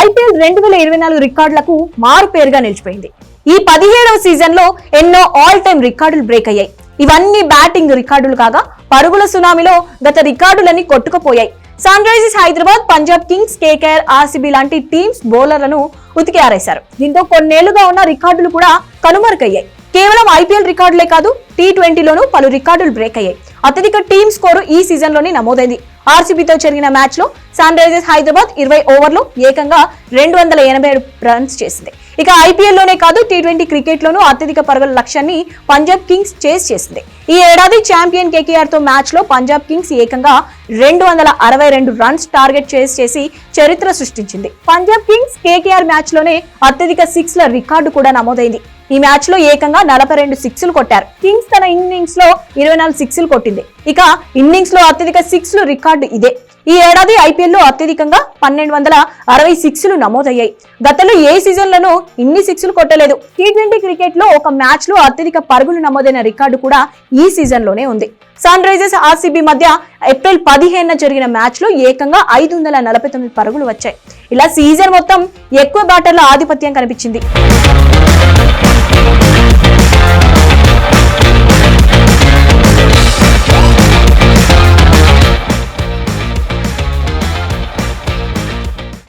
IPL రెండు వేల ఇరవై నాలుగు రికార్డులకు మారు పేరుగా నిలిచిపోయింది. ఈ పదిహేడవ సీజన్లో ఎన్నో ఆల్ టైమ్ రికార్డులు బ్రేక్ అయ్యాయి. ఇవన్నీ బ్యాటింగ్ రికార్డులు కాగా పరుగుల సునామీలో గత రికార్డులన్నీ కొట్టుకుపోయాయి. Sunrisers Hyderabad Punjab Kings KKR RCB లాంటి టీమ్స్ బౌలర్లను ఉతికి ఆరేశారు. దీంతో కొన్నేళ్ళుగా ఉన్న రికార్డులు కూడా కనుమరుగయ్యాయి. కేవలం ఐపీఎల్ రికార్డులే కాదు టీ ట్వంటీలోనూ పలు రికార్డులు బ్రేక్ అయ్యాయి. అత్యధిక టీమ్ స్కోరు ఈ సీజన్లోనే నమోదైంది. ఆర్సీబీతో జరిగిన మ్యాచ్లో సన్ రైజర్స్ హైదరాబాద్ ఇరవై ఓవర్లో ఏకంగా రెండు వందల ఎనభై ఏడు రన్స్ చేసింది. ఇక ఐపీఎల్లోనే కాదు టీ ట్వంటీ క్రికెట్ లోనూ అత్యధిక పరుగుల లక్ష్యాన్ని పంజాబ్ కింగ్స్ చేస్ చేసింది. ఈ ఏడాది ఛాంపియన్ కేకేఆర్తో మ్యాచ్లో పంజాబ్ కింగ్స్ ఏకంగా రెండు వందల అరవై రెండు రన్స్ టార్గెట్ చేస్ చేసి చరిత్ర సృష్టించింది. పంజాబ్ కింగ్స్ కేకేఆర్ మ్యాచ్లోనే అత్యధిక సిక్స్ ల రికార్డు కూడా నమోదైంది. ఈ మ్యాచ్లో ఏకంగా నలభై రెండు సిక్స్లు కొట్టారు. కింగ్స్ తన ఇన్నింగ్స్లో ఇరవై నాలుగు సిక్స్లు కొట్టింది. ఇక ఇన్నింగ్స్లో అత్యధిక సిక్స్లు రికార్డు ఇదే. ఈ ఏడాది ఐపీఎల్లో అత్యధికంగా పన్నెండు వందల అరవై సిక్స్లు నమోదయ్యాయి. గతంలో ఏ సీజన్ ఇన్ని సిక్స్లు కొట్టలేదు. టీ ట్వంటీ క్రికెట్లో ఒక మ్యాచ్లో అత్యధిక పరుగులు నమోదైన రికార్డు కూడా ఈ సీజన్లోనే ఉంది. సన్ రైజర్స్ ఆర్సీబీ మధ్య ఏప్రిల్ పదిహేనున జరిగిన మ్యాచ్లో ఏకంగా ఐదు వందల నలభై తొమ్మిది పరుగులు వచ్చాయి. ఇలా సీజన్ మొత్తం ఎక్కువ బ్యాటర్ల ఆధిపత్యం కనిపించింది.